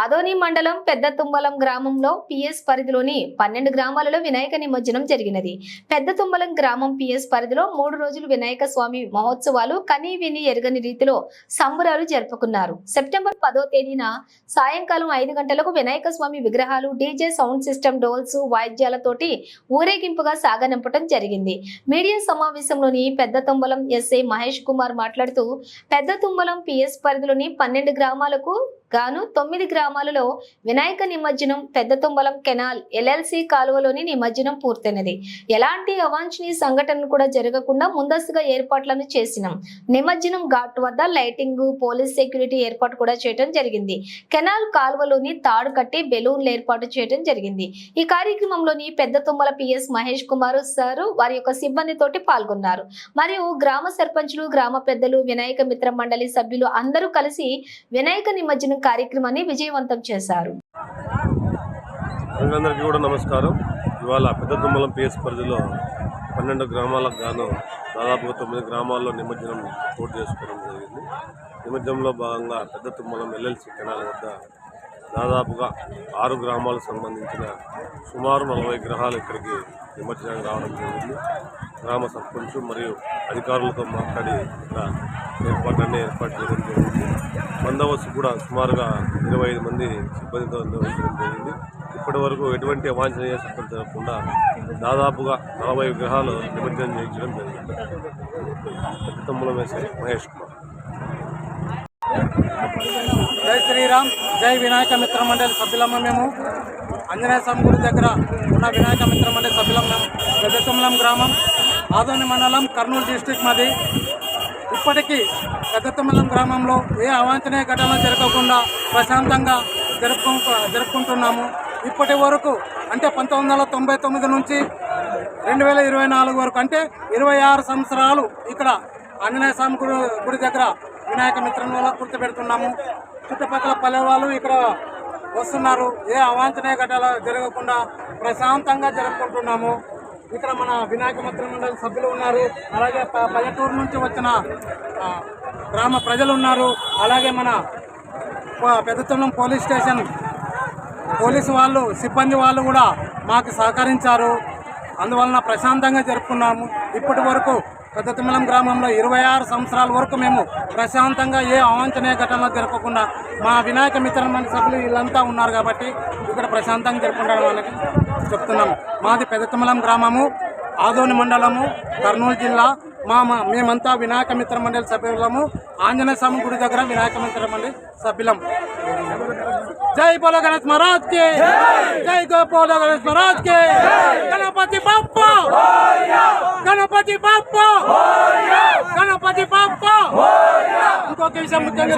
ఆదోని మండలం పెద్ద తుంబలం గ్రామంలో పిఎస్ పరిధిలోని పన్నెండు గ్రామాలలో వినాయక నిమజ్జనం జరిగినది. పెద్ద తుంబలం గ్రామం పిఎస్ పరిధిలో మూడు రోజులు వినాయక స్వామి మహోత్సవాలు కనీ విని ఎరగని రీతిలో సంబరాలు జరుపుకున్నారు. సెప్టెంబర్ పదో తేదీన సాయంకాలం ఐదు గంటలకు వినాయక స్వామి విగ్రహాలు డీజే సౌండ్ సిస్టమ్ డోల్స్ వాయిద్యాలతోటి ఊరేగింపుగా సాగనంపటం జరిగింది. మీడియా సమావేశంలోని పెద్ద తుంబలం ఎస్ఐ మహేష్ కుమార్ మాట్లాడుతూ పెద్ద తుంబలం పిఎస్ పరిధిలోని పన్నెండు గ్రామాలకు గాను తొమ్మిది గ్రామాలలో వినాయక నిమజ్జనం పెద్ద తుంబలం కెనాల్ ఎల్ఎల్సి కాలువలోని నిమజ్జనం పూర్తయినది. ఎలాంటి అవాంఛనీయ సంఘటనలు కూడా జరగకుండా ముందస్తుగా ఏర్పాట్లను చేసినాం. నిమజ్జనం ఘాట్ వద్ద లైటింగ్ పోలీస్ సెక్యూరిటీ ఏర్పాటు కూడా చేయడం జరిగింది. కెనాల్ కాలువలోని తాడు కట్టి బెలూన్లు ఏర్పాటు చేయడం జరిగింది. ఈ కార్యక్రమంలోని పెద్ద తుమ్మల పిఎస్ మహేష్ కుమార్ సారు వారి యొక్క సిబ్బందితోటి పాల్గొన్నారు. మరియు గ్రామ సర్పంచులు గ్రామ పెద్దలు వినాయక మిత్ర మండలి సభ్యులు అందరూ కలిసి వినాయక నిమజ్జనం కార్యక్రమాన్ని విజయవంతం చేశారు. అందరికీ కూడా నమస్కారం. ఇవాళ పెద్ద తుమ్మలం పిఎస్ పరిధిలో పన్నెండు గ్రామాలకు గాను దాదాపుగా తొమ్మిది గ్రామాల్లో నిమజ్జనం పూర్తి చేసుకోవడం జరిగింది. నిమజ్జనంలో భాగంగా పెద్ద తుమ్మలం ఎల్ఎల్సి కెనాల్ వద్ద దాదాపుగా ఆరు గ్రామాలకు సంబంధించిన సుమారు నలభై గ్రహాలు ఇక్కడికి నిమజ్జనానికి రావడం జరిగింది. గ్రామ సర్పంచ్ మరియు అధికారులతో మాట్లాడి ఇక్కడ ఏర్పాట్లన్నీ ఏర్పాటు చేయడం జరిగింది. బందోబస్తు కూడా సుమారుగా ఇరవై ఐదు మంది సిబ్బందితో నిర్వహించడం జరిగింది. ఇప్పటి వరకు ఎటువంటి అవాంఛనీయ సంఘటనలు జరగకుండా దాదాపుగా నలభై విగ్రహాలు నిమజ్జనం చేయించడం జరిగింది. పెద్ద తమ్ముల వేసే మహేష్ కుమార్. జై శ్రీరామ్ జై వినాయక మిత్ర మండలి సభ్యులమ్మ మేము. ఆంజనేయ స్వామి గుడి దగ్గర ఉన్న వినాయక మిత్ర మండలి సభ్యులం మేము. పెద్దతుమ్మలం గ్రామం ఆదోని మండలం కర్నూలు డిస్టిక్ మాది. ఇప్పటికీ పెద్దతుమ్మలం గ్రామంలో ఏ అవాంఛనీయ ఘటనలు జరగకుండా ప్రశాంతంగా జరుపుకు జరుపుకుంటున్నాము. ఇప్పటి వరకు అంటే పంతొమ్మిది వందల తొంభై తొమ్మిది నుంచి రెండు వేల ఇరవై నాలుగు వరకు అంటే ఇరవై ఆరు సంవత్సరాలు ఇక్కడ ఆంజనేయ స్వామి గుడి గుడి దగ్గర వినాయక మిత్రం వల్ల గుర్తుపెడుతున్నాము. చుట్టుపక్కల పల్లె వాళ్ళు ఇక్కడ వస్తున్నారు. ఏ అవాంఛనీయ ఘటనలు జరగకుండా ప్రశాంతంగా జరుపుకుంటున్నాము. ఇక్కడ మన వినాయక మిత్ర మండలి సభ్యులు ఉన్నారు. అలాగే ప- పల్లెటూరు నుంచి వచ్చిన గ్రామ ప్రజలు ఉన్నారు. అలాగే మన ప- పోలీస్ స్టేషన్ పోలీసు వాళ్ళు సిబ్బంది వాళ్ళు కూడా మాకు సహకరించారు. అందువలన ప్రశాంతంగా జరుపుకున్నాము. ఇప్పటి వరకు పెద్ద తిమ్మలం గ్రామంలో ఇరవై ఆరు సంవత్సరాల వరకు మేము ప్రశాంతంగా ఏ అవాంఛనీయ ఘటనలు జరపకుండా మా వినాయక మిత్రమైన సభ్యులు వీళ్ళంతా ఉన్నారు కాబట్టి ఇక్కడ ప్రశాంతంగా జరుపుకుంటారు వాళ్ళకి. చెప్తున్నాం మాది పెదతమలం గ్రామము ఆదోని మండలము కర్నూలు జిల్లా. మా మేమంతా వినాయక మిత్ర మండలి సభ్యులము. ఆంజనేయ స్వామి గుడి దగ్గర వినాయక మిత్ర మండలి సభ్యులం. జై బోలో గణేష్ మహారాజ్కి! జై గో గణేష్ మహారాజ్కి! గణపతి బప్ప! గణపతి బప్ప! గణపతి బప్ప! ఇంకొక విషయం ముఖ్యంగా